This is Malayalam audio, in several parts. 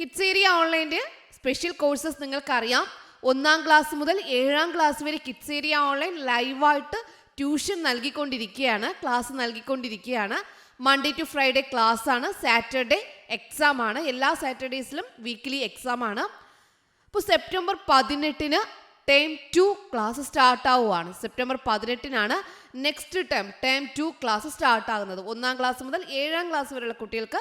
കിഡ്സ് ഏരിയ ഓൺലൈന്റെ സ്പെഷ്യൽ കോഴ്സസ് നിങ്ങൾക്കറിയാം. ഒന്നാം ക്ലാസ് മുതൽ ഏഴാം ക്ലാസ് വരെ കിഡ്സേരിയ ഓൺലൈൻ ലൈവായിട്ട് ട്യൂഷൻ നൽകിക്കൊണ്ടിരിക്കുകയാണ്. ക്ലാസ് നൽകിക്കൊണ്ടിരിക്കുകയാണ്. മൺഡേ ടു ഫ്രൈഡേ ക്ലാസ് ആണ്. സാറ്റർഡേ എക്സാം ആണ്. എല്ലാ സാറ്റർഡേസിലും വീക്ക്ലി എക്സാം ആണ്. അപ്പോൾ സെപ്റ്റംബർ പതിനെട്ടിന് ടേം ടു ക്ലാസ് സ്റ്റാർട്ട് ആവുകയാണ് September പതിനെട്ടിനാണ് next term term two class start ആകുന്നത്. ഒന്നാം ക്ലാസ് മുതൽ ഏഴാം ക്ലാസ് വരെയുള്ള കുട്ടികൾക്ക്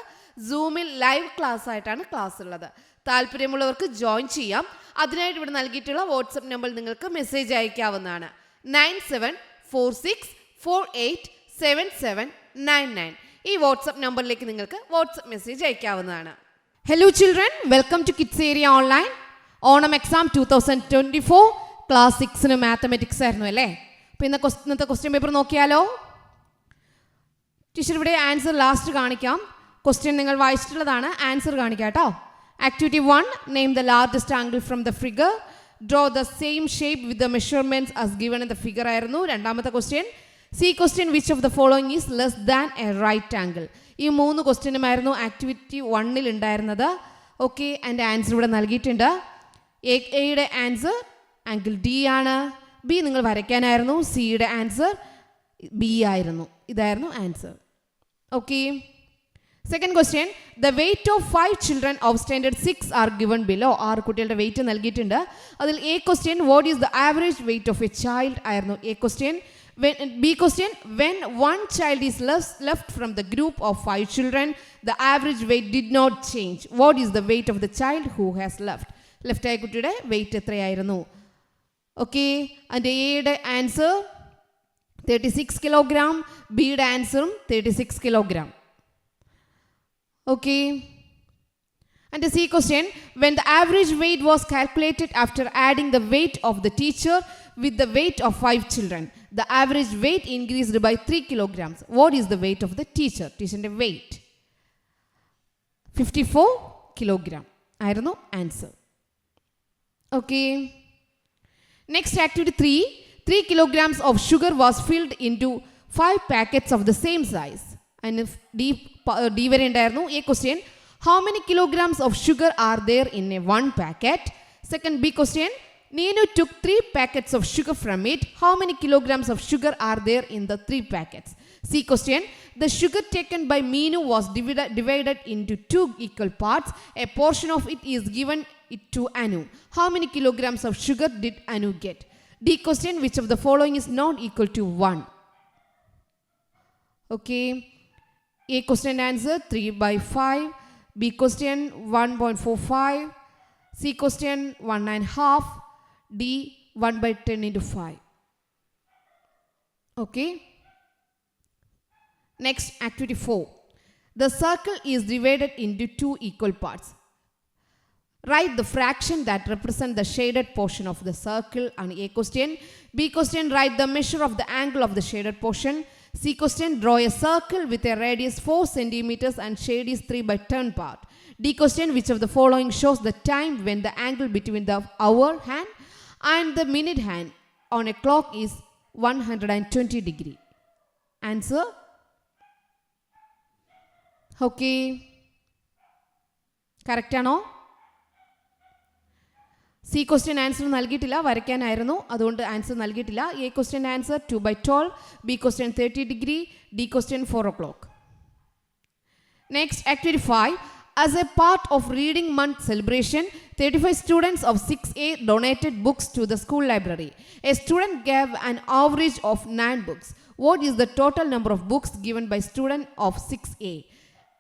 സൂമിൽ ലൈവ് ക്ലാസ് ആയിട്ടാണ് ക്ലാസ് ഉള്ളത്. താല്പര്യമുള്ളവർക്ക് ജോയിൻ ചെയ്യാം. അതിനായിട്ട് ഇവിടെ നൽകിയിട്ടുള്ള വാട്സപ്പ് നമ്പർ നിങ്ങൾക്ക് മെസ്സേജ് അയക്കാവുന്നതാണ്. Nine seven four six four eight seven seven nine nine ഈ വാട്സപ്പ് നമ്പറിലേക്ക് നിങ്ങൾക്ക് വാട്സപ്പ് മെസ്സേജ് അയക്കാവുന്നതാണ്. Hello children welcome to kids area online Onam exam two thousand twenty four class സിക്സിന് mathematics ആയിരുന്നു അല്ലേ? അപ്പോൾ ഇന്ന് ഇന്നത്തെ ക്വസ്റ്റ്യൻ പേപ്പർ നോക്കിയാലോ? ടീച്ചർ ഇവിടെ ആൻസർ ലാസ്റ്റ് കാണിക്കാം. ക്വസ്റ്റ്യൻ നിങ്ങൾ വായിച്ചിട്ടുള്ളതാണ്. ആൻസർ കാണിക്കാം കേട്ടോ. Activity one name the largest angle from the figure draw the same shape with the measurements as given in the figure ആയിരുന്നു. രണ്ടാമത്തെ question C question which of the following is less than a right angle ഈ മൂന്ന് ക്വസ്റ്റ്യനുമായിരുന്നു ആക്ടിവിറ്റി വണ്ണിൽ ഉണ്ടായിരുന്നത്. ഓക്കെ എന്റെ ആൻസർ ഇവിടെ നൽകിയിട്ടുണ്ട്. എയുടെ ആൻസർ ആംഗിൾ ഡി ആണ്. ബി നിങ്ങൾ വരയ്ക്കാനായിരുന്നു സിയുടെ ആൻസർ ബി ആയിരുന്നു. ഇതായിരുന്നു answer okay second question the weight of five children of standard six are given below ആറ് കുട്ടികളുടെ വെയിറ്റ് നൽകിയിട്ടുണ്ട്. അതിൽ A question what is the average weight of a child ആയിരുന്നു A question B question when one child is left from the group of five children the average weight did not change what is the weight of the child who has left left ആയ കുട്ടിയുടെ വെയിറ്റ് എത്രയായിരുന്നു? ഓക്കെ അതിന്റെ എയുടെ ആൻസർ തേർട്ടി സിക്സ് കിലോഗ്രാം ബിയുടെ ആൻസറും thirty six kilogram Okay. And the C question when the average weight was calculated after adding the weight of the teacher with the weight of five children, the average weight increased by 3 kilograms. What is the weight of the teacher? Teacher weight 54 kilogram. ആയിരുന്നു answer okay Next activity 3, 3 kilograms of sugar was filled into 5 packets of the same size. And if D, uh, D variant A question, how many kilograms of sugar are there in a one packet? Second B question, Nenu took 3 packets of sugar from it. How many kilograms of sugar are there in the 3 packets? C question, the sugar taken by Meenu was divided, divided into two equal parts. A portion of it is given it to Anu. How many kilograms of sugar did Anu get? D question which of the following is not equal to 1? Okay. A question answer 3 by 5. B question 1.45. C question 1 and half. D 1 by 10 into 5. Okay. Next activity 4. The circle is divided into two equal parts. Write the fraction that represent the shaded portion of the circle on A question. B question, write the measure of the angle of the shaded portion. C question, draw a circle with a radius 4 centimeters and shade is 3 by 10 part. D question, which of the following shows the time when the angle between the hour hand and the minute hand on a clock is 120 degree. Answer? Okay. Correct ആണോ സി ക്വസ്റ്റ്യൻ ആൻസർ നൽകിയിട്ടില്ല വരയ്ക്കാനായിരുന്നു. അതുകൊണ്ട് ആൻസർ നൽകിയിട്ടില്ല. A question answer two by twelve B question thirty degree D question four o'clock next activity five as a part of reading month celebration thirty five students of six A donated books to the school library a student gave an average of nine books what is the total number of books given by student of six A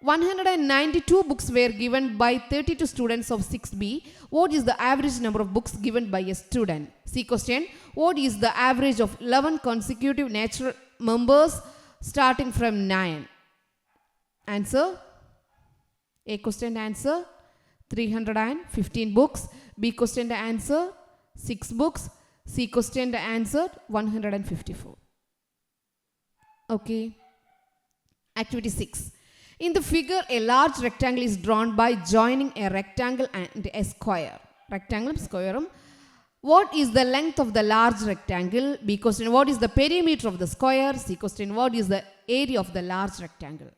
192 books were given by 32 students of 6B. What is the average number of books given by a student? C question. What is the average of 11 consecutive natural numbers starting from 9? Answer. A question answer 315 books. B question answer 6 books. C question answer 154. Okay. Activity 6. In the figure, a large rectangle is drawn by joining a rectangle and a square. Rectangle, square. What is the length of the large rectangle? B question, what is the perimeter of the square? C question, what is the area of the large rectangle?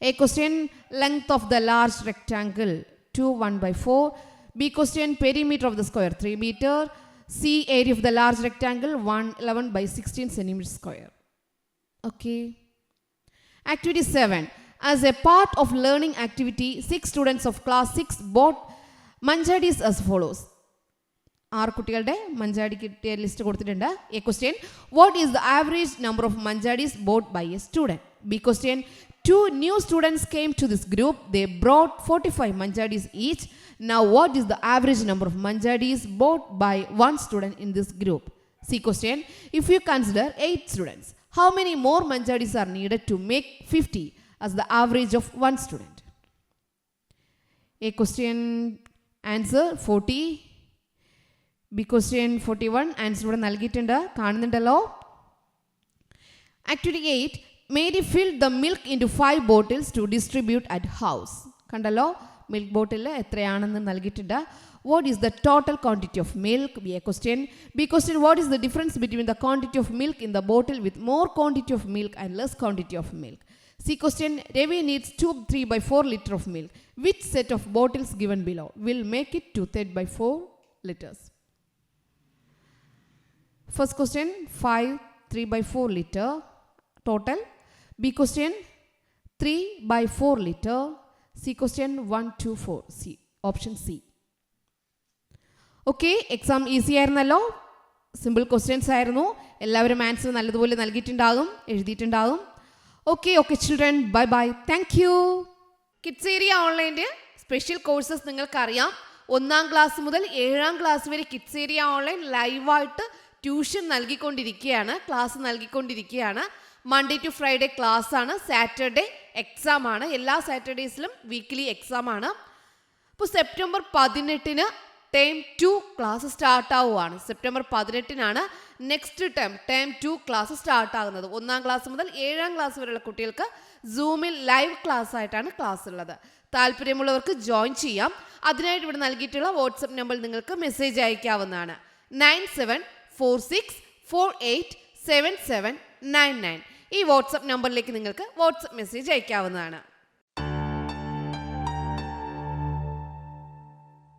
A question, length of the large rectangle 2 1 by 4. B question perimeter of the square 3 meter. C area of the large rectangle 1 11 by 16 centimeter square. Okay. Activity 7. As a part of learning activity, six students of class 6 bought manjadis as follows. ആറ് കുട്ടികളുടെ മഞ്ചാടി കിട്ടിയ ലിസ്റ്റ് കൊടുത്തിട്ടുണ്ട്. A question what is the average number of manjadis bought by a student B question two new students came to this group they brought forty five manjadis each now what is the average number of manjadis bought by one student in this group C question if you consider eight students how many more manjadis are needed to make fifty as the average of one student. A question answer 40. B question forty one answer ഇവിടെ നൽകിയിട്ടുണ്ട്. കാണുന്നുണ്ടല്ലോ? Activity eight Mary fill the milk into five bottles to distribute at house കണ്ടല്ലോ? മിൽക്ക് ബോട്ടിൽ എത്രയാണെന്ന് നൽകിയിട്ടുണ്ട്. What is the total quantity of milk B A question B question what is the difference between the quantity of milk in the bottle with more quantity of milk and less quantity of milk C question Ravi needs to three by four litre of milk which set of bottles given below will make it to third by four litres First question 5 3 by 4 liter total. B question 3 by 4 liter. C question 1 2 4 C option C. Okay exam easy ആയിരുന്നല്ലോ സിമ്പിൾ ക്വസ്റ്റ്യൻസ് ആയിരുന്നു എല്ലാവരും ആൻസർ നല്ലതുപോലെ നൽകിയിട്ടുണ്ടാകും എഴുതിയിട്ടുണ്ടാകും okay okay children bye bye thank you kids area ഓൺലൈന്റെ special courses നിങ്ങൾക്കറിയാം. ഒന്നാം ക്ലാസ് മുതൽ ഏഴാം ക്ലാസ് വരെ കിഡ്സ് ഏരിയ ഓൺലൈൻ ലൈവായിട്ട് ട്യൂഷൻ നൽകിക്കൊണ്ടിരിക്കുകയാണ്. ക്ലാസ് നൽകിക്കൊണ്ടിരിക്കുകയാണ്. മൺഡേ ടു ഫ്രൈഡേ ക്ലാസ് ആണ്. സാറ്റർഡേ എക്സാം ആണ്. എല്ലാ സാറ്റർഡേസിലും വീക്കിലി എക്സാം ആണ്. അപ്പോൾ സെപ്റ്റംബർ പതിനെട്ടിന് ടേം ടു ക്ലാസ് സ്റ്റാർട്ട് ആവുകയാണ് September പതിനെട്ടിനാണ് next term term two class start ആകുന്നത്. ഒന്നാം ക്ലാസ് മുതൽ ഏഴാം ക്ലാസ് വരെയുള്ള കുട്ടികൾക്ക് സൂമിൽ ലൈവ് ക്ലാസ് ആയിട്ടാണ് ക്ലാസ് ഉള്ളത്. താല്പര്യമുള്ളവർക്ക് ജോയിൻ ചെയ്യാം. അതിനായിട്ട് ഇവിടെ നൽകിയിട്ടുള്ള വാട്സപ്പ് നമ്പർ നിങ്ങൾക്ക് മെസ്സേജ് അയക്കാവുന്നതാണ്. Nine seven four six four eight seven seven nine nine ഈ വാട്സപ്പ് നമ്പറിലേക്ക് നിങ്ങൾക്ക് വാട്സപ്പ് മെസ്സേജ് അയക്കാവുന്നതാണ്.